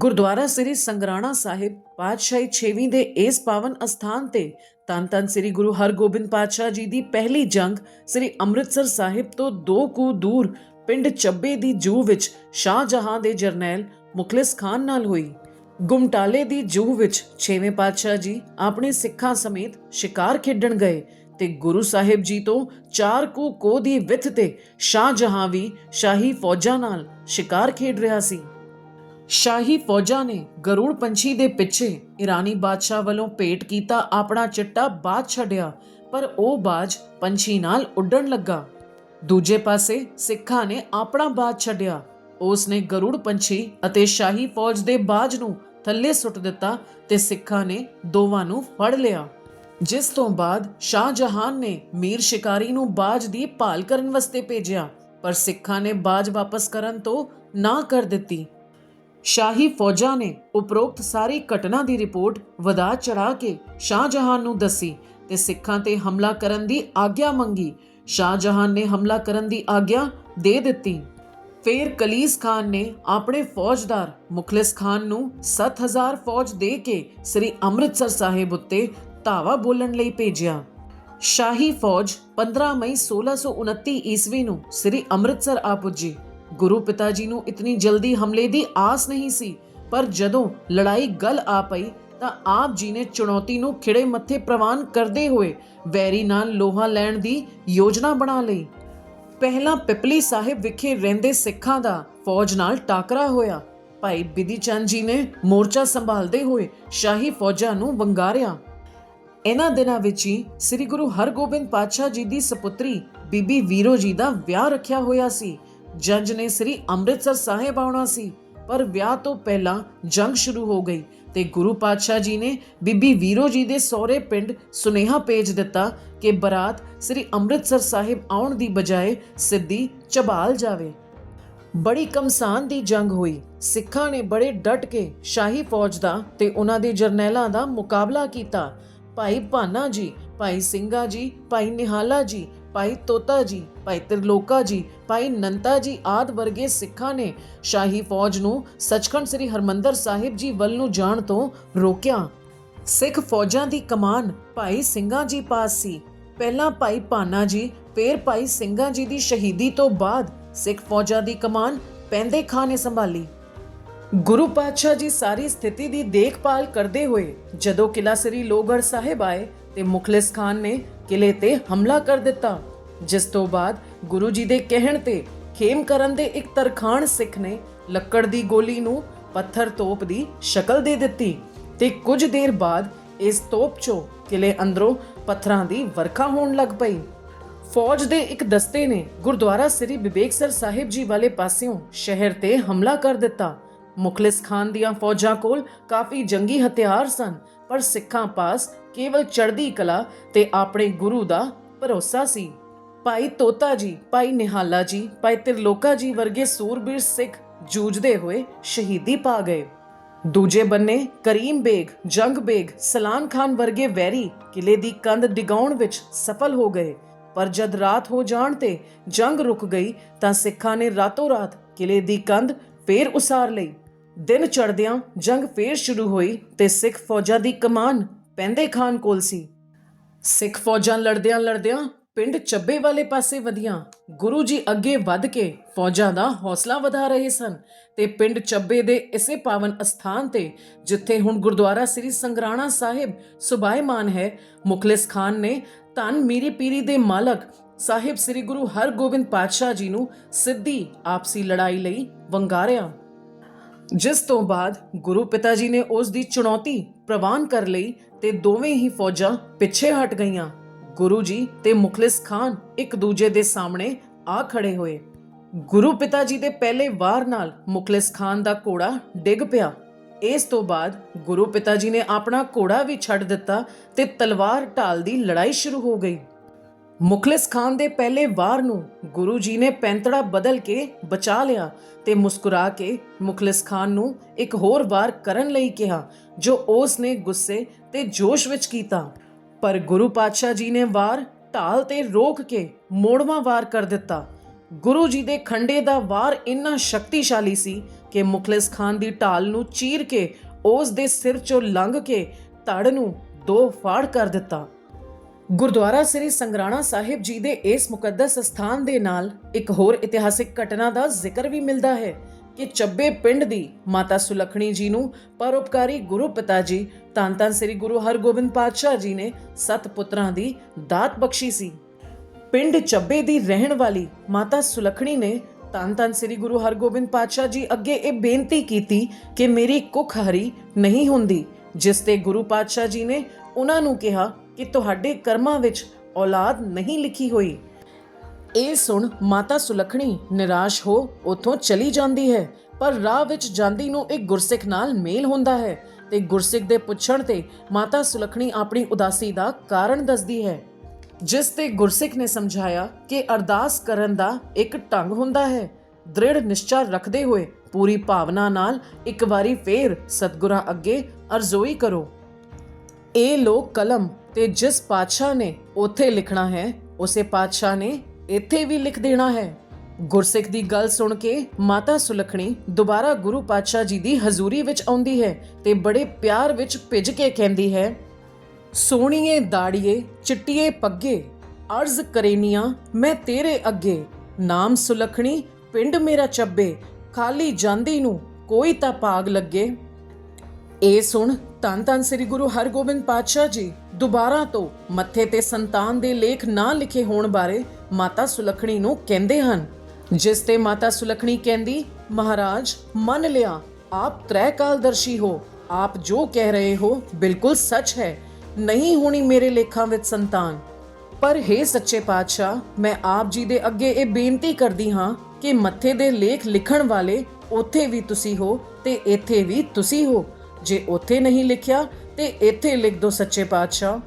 ਗੁਰਦੁਆਰਾ ਸ੍ਰੀ ਸੰਗਰਾਣਾ ਸਾਹਿਬ ਪਾਤਸ਼ਾਹੀ 6ਵੀਂ ਦੇ ਇਸ ਪਾਵਨ ਅਸਥਾਨ ਤੇ ਤਨ ਤਨ ਸ੍ਰੀ ਗੁਰੂ ਹਰਗੋਬਿੰਦ ਪਾਤਸ਼ਾਹ ਜੀ ਦੀ ਪਹਿਲੀ ਜੰਗ ਸ੍ਰੀ ਅੰਮ੍ਰਿਤਸਰ ਸਾਹਿਬ ਤੋਂ ਦੋ ਕੁ ਦੂਰ ਪਿੰਡ ਚੱਬੇ ਦੀ ਜੂਹ ਵਿੱਚ ਸ਼ਾਹਜਹਾਂ ਦੇ ਜਰਨੈਲ ਮੁਖਲਿਸ ਖਾਨ ਨਾਲ ਹੋਈ। ਗੁਮਟਾਲੇ ਦੀ ਜੂਹ ਵਿੱਚ 6ਵੇਂ ਪਾਤਸ਼ਾਹ ਜੀ ਆਪਣੇ ਸਿੱਖਾਂ ਸਮੇਤ ਸ਼ਿਕਾਰ ਖੇਡਣ ਗਏ ਤੇ ਗੁਰੂ ਸਾਹਿਬ ਜੀ ਤੋਂ ਚਾਰ ਕੁ ਕੋ ਦੀ ਵਿੱਥ ਤੇ ਸ਼ਾਹਜਹਾਂ ਵੀ ਸ਼ਾਹੀ ਫੌਜਾਂ ਨਾਲ ਸ਼ਿਕਾਰ ਖੇਡ ਰਿਹਾ ਸੀ। ਸ਼ਾਹੀ ਫੌਜਾਂ ਨੇ ਗਰੂੜ ਪੰਛੀ ਦੇ ਪਿੱਛੇ ਈਰਾਨੀ ਬਾਦਸ਼ਾਹ ਵੱਲੋਂ ਭੇਟ ਕੀਤਾ ਆਪਣਾ ਚਿੱਟਾ ਬਾਜ ਛੱਡਿਆ, ਪਰ ਉਹ ਬਾਜ ਪੰਛੀ ਨਾਲ ਉੱਡਣ ਲੱਗਾ। ਦੂਜੇ ਪਾਸੇ ਸਿੱਖਾਂ ਨੇ ਆਪਣਾ ਬਾਜ ਛੱਡਿਆ। ਉਸ ਨੇ ਗਰੂੜ ਪੰਛੀ ਅਤੇ ਸ਼ਾਹੀ ਫੌਜ ਦੇ ਬਾਜ ਨੂੰ ਥੱਲੇ ਸੁੱਟ ਦਿੱਤਾ ਤੇ ਸਿੱਖਾਂ ਨੇ ਦੋਵਾਂ ਨੂੰ ਫੜ ਲਿਆ। ਜਿਸ ਤੋਂ ਬਾਅਦ ਸ਼ਾਹ ਜਹਾਨ ਨੇ ਮੀਰ ਸ਼ਿਕਾਰੀ ਨੂੰ ਬਾਜ ਦੀ ਭਾਲ ਕਰਨ ਵਾਸਤੇ ਭੇਜਿਆ, ਪਰ ਸਿੱਖਾਂ ਨੇ ਬਾਜ ਵਾਪਸ ਕਰਨ ਤੋਂ ਨਾ ਕਰ ਦਿੱਤੀ। ਸ਼ਾਹੀ ਫੌਜਾਂ ਨੇ ਉਪਰੋਕਤ ਸਾਰੀ ਘਟਨਾ ਦੀ ਰਿਪੋਰਟ ਵਧਾ ਚੜਾ ਕੇ ਸ਼ਾਹਜਹਾਨ ਨੂੰ ਦੱਸੀ ਤੇ ਸਿੱਖਾਂ ਤੇ ਹਮਲਾ ਕਰਨ ਦੀ ਆਗਿਆ ਮੰਗੀ। ਸ਼ਾਹਜਹਾਨ ਨੇ ਹਮਲਾ ਕਰਨ ਦੀ ਆਗਿਆ ਦੇ ਦਿੱਤੀ। ਫਿਰ ਕਲੀਸ ਖਾਨ ਨੇ ਆਪਣੇ ਫੌਜਦਾਰ ਮੁਖਲਿਸ ਖਾਨ ਨੂੰ 7000 ਫੌਜ ਦੇ ਕੇ ਸ੍ਰੀ ਅੰਮ੍ਰਿਤਸਰ ਸਾਹਿਬ ਉੱਤੇ ਧਾਵਾ ਬੋਲਣ ਲਈ ਭੇਜਿਆ। ਸ਼ਾਹੀ ਫੌਜ 15 ਮਈ 1629 ਈਸਵੀ ਨੂੰ ਸ੍ਰੀ ਅੰਮ੍ਰਿਤਸਰ ਆ ਪੁੱਜੀ। ਗੁਰੂ ਪਿਤਾ ਜੀ ਨੂੰ ਇਤਨੀ ਜਲਦੀ ਹਮਲੇ ਦੀ ਆਸ ਨਹੀਂ ਸੀ, ਪਰ ਜਦੋਂ ਲੜਾਈ ਗਲ ਆ ਪਈ ਤਾਂ ਆਪ ਜੀ ਨੇ ਚੁਣੌਤੀ ਨੂੰ ਖਿੜੇ ਮੱਥੇ ਪ੍ਰਵਾਨ ਕਰਦੇ ਹੋਏ ਵੈਰੀ ਨਾਲ ਲੋਹਾ ਲੈਣ ਦੀ ਯੋਜਨਾ ਬਣਾ ਲਈ। ਪਹਿਲਾਂ ਪਿਪਲੀ ਸਾਹਿਬ ਵਿਖੇ ਰਹਿੰਦੇ ਸਿੱਖਾਂ ਦਾ ਫੌਜ ਨਾਲ ਟਾਕਰਾ ਹੋਇਆ। ਭਾਈ ਬਿਧੀ ਚੰਦ ਜੀ ਨੇ ਮੋਰਚਾ ਸੰਭਾਲਦੇ ਹੋਏ ਸ਼ਾਹੀ ਫੌਜਾਂ ਨੂੰ ਵੰਗਾਰਿਆ। ਇਹਨਾਂ ਦਿਨਾਂ ਵਿੱਚ ਹੀ ਸ੍ਰੀ ਗੁਰੂ ਹਰਗੋਬਿੰਦ ਪਾਤਸ਼ਾਹ ਜੀ ਦੀ ਸੁਪੁੱਤਰੀ ਬੀਬੀ ਵੀਰੋ ਜੀ ਦਾ ਵਿਆਹ ਰੱਖਿਆ ਹੋਇਆ ਸੀ। ਜੰਜ ਨੇ ਸ੍ਰੀ ਅੰਮ੍ਰਿਤਸਰ ਸਾਹਿਬ ਆਉਣਾ ਸੀ, ਪਰ ਵਿਆਹ ਤੋਂ ਪਹਿਲਾਂ ਜੰਗ ਸ਼ੁਰੂ ਹੋ ਗਈ ਤੇ ਗੁਰੂ ਪਾਤਸ਼ਾਹ ਜੀ ਨੇ ਬੀਬੀ ਵੀਰੋ ਜੀ ਦੇ ਸਹੁਰੇ ਪਿੰਡ ਸੁਨੇਹਾ ਭੇਜ ਦਿੱਤਾ ਕਿ ਬਰਾਤ ਸ੍ਰੀ ਅੰਮ੍ਰਿਤਸਰ ਸਾਹਿਬ ਆਉਣ ਦੀ ਬਜਾਏ ਸਿੱਧੀ ਚਬਾਲ ਜਾਵੇ। ਬੜੀ ਕਮਸਾਨ ਦੀ ਜੰਗ ਹੋਈ। ਸਿੱਖਾਂ ਨੇ ਬੜੇ ਡਟ ਕੇ ਸ਼ਾਹੀ ਫੌਜ ਦਾ ਤੇ ਉਹਨਾਂ ਦੇ ਜਰਨੈਲਾਂ ਦਾ ਮੁਕਾਬਲਾ ਕੀਤਾ। ਭਾਈ ਭਾਨਾ ਜੀ, ਭਾਈ ਸਿੰਘਾ ਜੀ, ਭਾਈ ਨਿਹਾਲਾ ਜੀ ਭਾਈ ਤੋਤਾ ਜੀ, ਭਾਈ ਤਿਰਲੋਕਾ ਜੀ, ਭਾਈ ਨੰਤਾ ਜੀ ਆਦ ਵਰਗੇ ਸਿੱਖਾਂ ਨੇ ਸ਼ਾਹੀ ਫੌਜ ਨੂੰ ਸੱਚਖੰਡ ਸ੍ਰੀ ਹਰਮੰਦਰ ਸਾਹਿਬ ਜੀ ਵੱਲ ਨੂੰ ਜਾਣ ਤੋਂ ਰੋਕਿਆ। ਸਿੱਖ ਫੌਜਾਂ ਦੀ ਕਮਾਨ ਭਾਈ ਸਿੰਘਾਂ ਜੀ ਪਾਸ ਸੀ। ਪਹਿਲਾਂ ਭਾਈ ਭਾਨਾ ਜੀ, ਫਿਰ ਭਾਈ ਸਿੰਘਾਂ ਜੀ ਦੀ ਸ਼ਹੀਦੀ ਤੋਂ ਬਾਅਦ ਸਿੱਖ ਫੌਜਾਂ ਦੀ ਕਮਾਨ ਪੈਂਦੇ ਖਾਂ ਨੇ ਸੰਭਾਲੀ। ਗੁਰੂ ਪਾਤਸ਼ਾਹ ਜੀ ਸਾਰੀ ਸਥਿਤੀ ਦੀ ਦੇਖਭਾਲ ਕਰਦੇ ਹੋਏ ਜਦੋਂ ਕਿਲਾ ਸ੍ਰੀ ਲੋਹਗੜ੍ਹ ਸਾਹਿਬ ਆਏ ਤੇ ਮੁਖਲਿਸ ਖਾਨ ਨੇ ਕਿਲੇ ਤੇ ਹਮਲਾ ਕਰ ਦਿੱਤਾ, ਜਿਸ ਤੋਂ ਬਾਅਦ ਗੁਰੂ ਜੀ ਦੇ ਕਹਿਣ ਤੇ ਖੇਮ ਦੇ ਇੱਕ ਤਰਖਾਣ ਸਿੱਖ ਨੇ ਲੱਕੜ ਦੀ ਗੋਲੀ ਨੂੰ ਪੱਥਰ ਤੋਪ ਦੀ ਸ਼ਕਲ ਦੇ ਦਿੱਤੀ ਤੇ ਕੁਝ ਦੇਰ ਬਾਅਦ ਇਸ ਤੋਪ ਚੋਂ ਕਿਲੇ ਅੰਦਰੋਂ ਪੱਥਰਾਂ ਦੀ ਵਰਖਾ ਹੋਣ ਲੱਗ ਪਈ। ਫੌਜ ਦੇ ਇੱਕ ਦਸਤੇ ਨੇ ਗੁਰਦੁਆਰਾ ਸ੍ਰੀ ਬਿਬੇਕਸਰ ਸਾਹਿਬ ਜੀ ਵਾਲੇ ਪਾਸਿਓਂ ਸ਼ਹਿਰ ਤੇ ਹਮਲਾ ਕਰ ਦਿੱਤਾ। ਮੁਖਲਿਸ ਖਾਨ ਦੀਆਂ ਫੌਜਾਂ ਕੋਲ ਕਾਫੀ ਜੰਗੀ ਹਥਿਆਰ ਸਨ, ਪਰ ਸਿੱਖਾਂ ਪਾਸ ਕੇਵਲ ਚੜ੍ਹਦੀ ਕਲਾ ਤੇ ਆਪਣੇ ਗੁਰੂ ਦਾ ਭਰੋਸਾ ਸੀ। ਭਾਈ ਤੋਤਾ ਜੀ, ਭਾਈ ਨਿਹਾਲਾ ਜੀ, ਭਾਈ ਤਿਰਲੋਕਾ ਜੀ ਵਰਗੇ ਸੂਰਬੀਰ ਸਿੱਖ ਜੂਝਦੇ ਹੋਏ ਸ਼ਹੀਦੀ ਪਾ ਗਏ। ਦੂਜੇ ਬੰਨੇ ਕਰੀਮ ਬੇਗ, ਜੰਗ ਬੇਗ, ਸਲਾਨ ਖਾਨ ਵਰਗੇ ਵੈਰੀ ਕਿਲੇ ਦੀ ਕੰਧ ਡਿਗਾਉਣ ਵਿੱਚ ਸਫਲ ਹੋ ਗਏ। ਪਰ ਜਦ ਰਾਤ ਹੋ ਜਾਣ ਤੇ ਜੰਗ ਰੁਕ ਗਈ ਤਾਂ ਸਿੱਖਾਂ ਨੇ ਰਾਤੋਂ ਰਾਤ ਕਿਲੇ ਦੀ ਕੰਧ ਫੇਰ ਉਸਾਰ ਲਈ। ਦਿਨ ਚੜ੍ਹਦਿਆਂ ਜੰਗ ਫੇਰ ਸ਼ੁਰੂ ਹੋਈ ਤੇ ਸਿੱਖ ਫੌਜਾਂ ਦੀ ਕਮਾਨ ਪੈਂਦੇ ਖਾਨ ਕੋਲ ਸੀ। ਸਿੱਖ ਫੌਜਾਂ ਲੜਦਿਆਂ ਲੜਦਿਆਂ ਪਿੰਡ ਚੱਬੇ ਵਾਲੇ ਪਾਸੇ ਵਧੀਆਂ ਗੁਰੂ ਜੀ ਅੱਗੇ ਵੱਧ ਕੇ ਫੌਜਾਂ ਦਾ ਹੌਸਲਾ ਵਧਾ ਰਹੇ ਸਨ ਤੇ ਪਿੰਡ ਚੱਬੇ ਦੇ ਇਸੇ ਪਾਵਨ ਅਸਥਾਨ ਤੇ, ਜਿੱਥੇ ਹੁਣ ਗੁਰਦੁਆਰਾ ਸ੍ਰੀ ਸੰਗਰਾਣਾ ਸਾਹਿਬ ਸੁਭਾਇਮਾਨ ਹੈ, ਮੁਖਲਿਸ ਖਾਨ ਨੇ ਧੰਨ ਮੀਰੀ ਪੀਰੀ ਦੇ ਮਾਲਕ ਸਾਹਿਬ ਸ੍ਰੀ ਗੁਰੂ ਹਰਗੋਬਿੰਦ ਪਾਤਸ਼ਾਹ ਜੀ ਨੂੰ ਸਿੱਧੀ ਆਪਸੀ ਲੜਾਈ ਲਈ ਵੰਗਾਰਿਆ। ਜਿਸ ਤੋਂ ਬਾਅਦ ਗੁਰੂ ਪਿਤਾ ਜੀ ਨੇ ਉਸ ਦੀ ਚੁਣੌਤੀ ਪ੍ਰਵਾਨ ਕਰ ਲਈ ਤੇ ਦੋਵੇਂ ਹੀ ਫੌਜਾਂ ਪਿੱਛੇ ਹਟ ਗਈਆਂ। ਗੁਰੂ ਜੀ ਤੇ ਮੁਖਲਿਸ ਖਾਨ ਇੱਕ ਦੂਜੇ ਦੇ ਸਾਹਮਣੇ ਆ ਖੜੇ ਹੋਏ। ਗੁਰੂ ਪਿਤਾ ਜੀ ਦੇ ਪਹਿਲੇ ਵਾਰ ਨਾਲ ਮੁਖਲਿਸ ਖਾਨ ਦਾ ਘੋੜਾ ਡਿੱਗ ਪਿਆ। ਇਸ ਤੋਂ ਬਾਅਦ ਗੁਰੂ ਪਿਤਾ ਜੀ ਨੇ ਆਪਣਾ ਘੋੜਾ ਵੀ ਛੱਡ ਦਿੱਤਾ ਤੇ ਤਲਵਾਰ ਢਾਲ ਦੀ ਲੜਾਈ ਸ਼ੁਰੂ ਹੋ ਗਈ। ਮੁਖਲਿਸ ਖਾਨ ਦੇ ਪਹਿਲੇ ਵਾਰ ਨੂੰ ਗੁਰੂ ਜੀ ਨੇ ਪੈਂਤੜਾ ਬਦਲ ਕੇ ਬਚਾ ਲਿਆ ਤੇ ਮੁਸਕਰਾ ਕੇ ਮੁਖਲਿਸ ਖਾਨ ਨੂੰ ਇੱਕ ਹੋਰ ਵਾਰ ਕਰਨ ਲਈ ਕਿਹਾ, ਜੋ ਉਸ ਨੇ ਗੁੱਸੇ ਤੇ ਜੋਸ਼ ਵਿੱਚ ਕੀਤਾ। ਪਰ ਗੁਰੂ ਪਾਤਸ਼ਾਹ ਜੀ ਨੇ ਵਾਰ ਢਾਲ ਤੇ ਰੋਕ ਕੇ ਮੋੜਵਾਂ ਵਾਰ ਕਰ ਦਿੱਤਾ। ਗੁਰੂ ਜੀ ਦੇ ਖੰਡੇ ਦਾ ਵਾਰ ਇੰਨਾ ਸ਼ਕਤੀਸ਼ਾਲੀ ਸੀ ਕਿ ਮੁਖਲਿਸ ਖਾਨ ਦੀ ਢਾਲ ਨੂੰ ਚੀਰ ਕੇ ਉਸ ਦੇ ਸਿਰ ਚੋਂ ਲੰਘ ਕੇ ਧੜ ਨੂੰ ਦੋ ਫਾੜ ਕਰ ਦਿੱਤਾ। ਗੁਰਦੁਆਰਾ ਸ੍ਰੀ ਸੰਗਰਾਣਾ ਸਾਹਿਬ ਜੀ ਦੇ ਇਸ ਮੁਕੱਦਸ ਸਥਾਨ ਦੇ ਨਾਲ ਇੱਕ ਹੋਰ ਇਤਿਹਾਸਿਕ ਘਟਨਾ ਦਾ ਜ਼ਿਕਰ ਵੀ ਮਿਲਦਾ ਹੈ ਕਿ ਚੱਬੇ ਪਿੰਡ ਦੀ ਮਾਤਾ ਸੁਲਖਣੀ ਜੀ ਨੂੰ ਪਰਉਪਕਾਰੀ ਗੁਰੂ ਪਿਤਾ ਜੀ ਧੰਨ ਧੰਨ ਸ੍ਰੀ ਗੁਰੂ ਹਰਗੋਬਿੰਦ ਪਾਤਸ਼ਾਹ ਜੀ ਨੇ ਸੱਤ ਪੁੱਤਰਾਂ ਦੀ ਦਾਤ ਬਖਸ਼ੀ ਸੀ। ਪਿੰਡ ਚੱਬੇ ਦੀ ਰਹਿਣ ਵਾਲੀ ਮਾਤਾ ਸੁਲਖਣੀ ਨੇ ਧੰਨ ਧੰਨ ਸ੍ਰੀ ਗੁਰੂ ਹਰਗੋਬਿੰਦ ਪਾਤਸ਼ਾਹ ਜੀ ਅੱਗੇ ਇਹ ਬੇਨਤੀ ਕੀਤੀ ਕਿ ਮੇਰੀ ਕੁੱਖ ਹਰੀ ਨਹੀਂ ਹੁੰਦੀ, ਜਿਸ ਤੇ ਗੁਰੂ ਪਾਤਸ਼ਾਹ ਜੀ ਨੇ ਉਹਨਾਂ ਨੂੰ ਕਿਹਾ ਕਿ ਤੁਹਾਡੇ ਕਰਮਾਂ ਵਿੱਚ ਔਲਾਦ ਨਹੀਂ ਲਿਖੀ ਹੋਈ। ਇਹ ਸੁਣ ਮਾਤਾ ਸੁਲਖਣੀ ਨਿਰਾਸ਼ ਹੋ ਉੱਥੋਂ ਚਲੀ ਜਾਂਦੀ ਹੈ, ਪਰ ਰਾਹ ਵਿੱਚ ਜਾਂਦੀ ਨੂੰ ਇੱਕ ਗੁਰਸਿੱਖ ਨਾਲ ਮੇਲ ਹੁੰਦਾ ਹੈ ਤੇ ਗੁਰਸਿੱਖ ਦੇ ਪੁੱਛਣ ਤੇ ਮਾਤਾ ਸੁਲਖਣੀ ਆਪਣੀ ਉਦਾਸੀ ਦਾ ਕਾਰਨ ਦੱਸਦੀ ਹੈ। ਜਿਸ ਤੇ ਗੁਰਸਿੱਖ ਨੇ ਸਮਝਾਇਆ ਕਿ ਅਰਦਾਸ ਕਰਨ ਦਾ ਇੱਕ ਢੰਗ ਹੁੰਦਾ ਹੈ। ਦ੍ਰਿੜ ਨਿਸ਼ਚਾ ਰੱਖਦੇ ਹੋਏ ਪੂਰੀ ਭਾਵਨਾ ਨਾਲ ਇੱਕ ਵਾਰੀ ਫੇਰ ਸਤਿਗੁਰਾਂ ਅੱਗੇ ਅਰਜ਼ੋਈ ਕਰੋ। ਇਹ ਲੋਕ ਕਲਮ ਤੇ ਜਿਸ ਪਾਤਸ਼ਾਹ ਨੇ ਉੱਥੇ ਲਿਖਣਾ ਹੈ, ਉਸੇ ਪਾਤਸ਼ਾਹ ਨੇ ਇੱਥੇ ਵੀ ਲਿਖ ਦੇਣਾ ਹੈ। ਗੁਰਸਿੱਖ ਦੀ ਗੱਲ ਸੁਣ ਕੇ ਮਾਤਾ ਸੁਲਖਣੀ ਦੁਬਾਰਾ ਗੁਰੂ ਪਾਤਸ਼ਾਹ ਜੀ ਦੀ ਹਜ਼ੂਰੀ ਵਿੱਚ ਆਉਂਦੀ ਹੈ ਤੇ ਬੜੇ ਪਿਆਰ ਵਿੱਚ ਭਿੱਜ ਕੇ ਕਹਿੰਦੀ ਹੈ ਸੋਹਣੀਏ ਦਾੜੀਏ, ਚਿੱਟੀਏ, ਪੱਗੇ, ਅਰਜ਼ ਕਰੇਨੀਆਂ, ਮੈਂ ਤੇਰੇ ਅੱਗੇ। ਨਾਮ ਸੁਲਖਣੀ, ਪਿੰਡ ਮੇਰਾ ਚੱਬੇ, ਖਾਲੀ ਜਾਂਦੀ ਨੂੰ ਕੋਈ ਤਾਂ ਭਾਗ ਲੱਗੇ। ਇਹ ਸੁਣ ਧੰਨ ਧੰਨ ਸ੍ਰੀ ਗੁਰੂ ਹਰਗੋਬਿੰਦ ਪਾਤਸ਼ਾਹ ਜੀ, ਦੁਬਾਰਾ ਤੋਂ ਮੱਥੇ ਤੇ ਸੰਤਾਨ ਦੇ ਲੇਖ ਨਾ ਲਿਖੇ ਹੋਣ ਬਾਰੇ ਮਾਤਾ ਸੁਲਖਣੀ ਨੂੰ ਕਹਿੰਦੇ ਹਨ। ਜਿਸ ਤੇ ਮਾਤਾ ਸੁਲਖਣੀ ਕਹਿੰਦੀ, ਮਹਾਰਾਜ, ਮੰਨ ਲਿਆ, ਆਪ ਤ੍ਰੈ ਕਾਲਦਰਸ਼ੀ ਹੋ, ਆਪ ਜੋ ਕਹਿ ਰਹੇ ਹੋ ਬਿਲਕੁਲ ਸੱਚ ਹੈ, ਨਹੀਂ ਹੋਣੀ ਮੇਰੇ ਲੇਖਾਂ ਵਿੱਚ ਸੰਤਾਨ। ਪਰ हे ਸੱਚੇ ਪਾਤਸ਼ਾਹ, ਮੈਂ ਆਪ ਜੀ ਦੇ ਅੱਗੇ ਇਹ ਬੇਨਤੀ ਕਰਦੀ ਹਾਂ ਕਿ ਮੱਥੇ ਦੇ ਲੇਖ ਲਿਖਣ ਵਾਲੇ ਉੱਥੇ ਵੀ ਤੁਸੀਂ ਹੋ ਤੇ ਇੱਥੇ ਵੀ ਤੁਸੀਂ ਹੋ। ਜੇ ਉੱਥੇ ਨਹੀਂ ਲਿਖਿਆ, ਤੇ ਇੱਥੇ ਲਿਖ ਦੋ ਸੱਚੇ ਪਾਤਸ਼ਾਹ।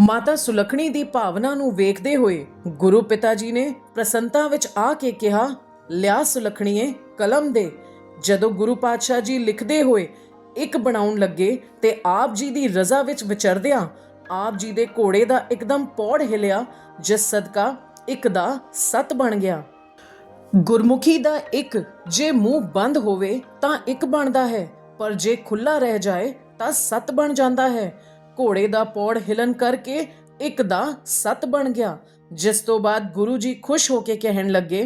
ਮਾਤਾ ਸੁਲਖਣੀ ਦੀ ਭਾਵਨਾ ਨੂੰ ਵੇਖਦੇ ਹੋਏ ਗੁਰੂ ਪਿਤਾ ਜੀ ਨੇ ਪ੍ਰਸੰਨਤਾ ਵਿੱਚ ਆ ਕੇ ਕਿਹਾ, ਲਿਆ ਸੁਲਖਣੀਏ, ਕਲਮ ਦੇ। ਜਦੋਂ ਗੁਰੂ ਪਾਤਸ਼ਾਹ ਜੀ ਲਿਖਦੇ ਹੋਏ ਇੱਕ ਬਣਾਉਣ ਲੱਗੇ ਤੇ ਆਪ ਜੀ ਦੀ ਰਜ਼ਾ ਵਿੱਚ ਵਿਚਰਦਿਆਂ ਆਪ ਜੀ ਦੇ ਘੋੜੇ ਦਾ ਇੱਕਦਮ ਪੌੜ ਹਿਲਿਆ, ਜਿਸ ਸਦਕਾ ਇੱਕ ਦਾ ਸਤ ਬਣ ਗਿਆ। ਗੁਰਮੁਖੀ ਦਾ ਇੱਕ ਜੇ ਮੂੰਹ ਬੰਦ ਹੋਵੇ, ਤਾਂ ਇੱਕ ਬਣਦਾ ਹੈ। ਪਰ ਜੇ ਖੁੱਲਾ ਰਹਿ ਜਾਏ ਤਾਂ ਸੱਤ ਬਣ ਜਾਂਦਾ ਹੈ। ਘੋੜੇ ਦਾ ਪੌੜ ਹਿਲਨ ਕਰਕੇ ਇੱਕ ਦਾ ਸੱਤ ਬਣ ਗਿਆ, ਜਿਸ ਤੋਂ ਬਾਅਦ ਗੁਰੂ ਜੀ ਖੁਸ਼ ਹੋ ਕੇ ਕਹਿਣ ਲੱਗੇ,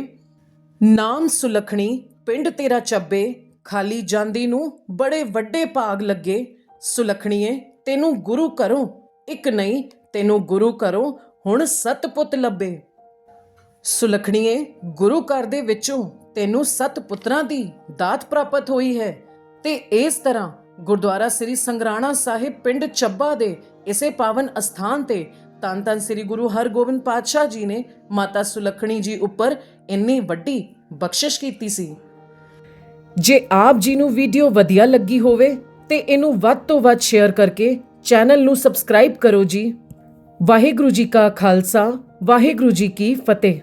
ਨਾਮ ਸੁਲਖਣੀ, ਪਿੰਡ ਤੇਰਾ ਚੱਬੇ, ਖਾਲੀ ਜਾਂਦੀ ਨੂੰ ਬੜੇ ਵੱਡੇ ਭਾਗ ਲੱਗੇ। ਸੁਲਖਣੀਏ, ਤੈਨੂੰ ਗੁਰੂ ਕਰੋ ਇੱਕ ਨਹੀਂ, ਤੈਨੂੰ ਗੁਰੂ ਕਰੋ ਹੁਣ ਸਤ ਪੁੱਤ ਲੱਭੇ। ਸੁਲਖਣੀਏ, ਗੁਰੂ ਘਰ ਦੇ ਵਿੱਚੋਂ ਤੈਨੂੰ ਸੱਤ ਪੁੱਤਰਾਂ ਦੀ ਦਾਤ ਪ੍ਰਾਪਤ ਹੋਈ ਹੈ। ਤੇ ਇਸ ਤਰ੍ਹਾਂ ਗੁਰਦੁਆਰਾ ਸ੍ਰੀ ਸੰਗਰਾਣਾ ਸਾਹਿਬ ਪਿੰਡ ਚੱਬਾ ਦੇ ਇਸੇ ਪਾਵਨ ਅਸਥਾਨ ਤੇ ਧੰਨ ਧੰਨ ਸ੍ਰੀ ਗੁਰੂ ਹਰਗੋਬਿੰਦ ਪਾਤਸ਼ਾਹ ਜੀ ਨੇ ਮਾਤਾ ਸੁਲੱਖਣੀ ਜੀ ਉੱਪਰ ਇੰਨੀ ਵੱਡੀ ਬਖਸ਼ਿਸ਼ ਕੀਤੀ ਸੀ। ਜੇ ਆਪ ਜੀ ਨੂੰ ਵੀਡੀਓ ਵਧੀਆ ਲੱਗੀ ਹੋਵੇ ਤੇ ਇਹਨੂੰ ਵੱਧ ਤੋਂ ਵੱਧ ਸ਼ੇਅਰ ਕਰਕੇ ਚੈਨਲ ਨੂੰ ਸਬਸਕ੍ਰਾਈਬ ਕਰੋ ਜੀ। ਵਾਹਿਗੁਰੂ ਜੀ ਕਾ ਖਾਲਸਾ, ਵਾਹਿਗੁਰੂ ਜੀ ਕੀ ਫਤਿਹ।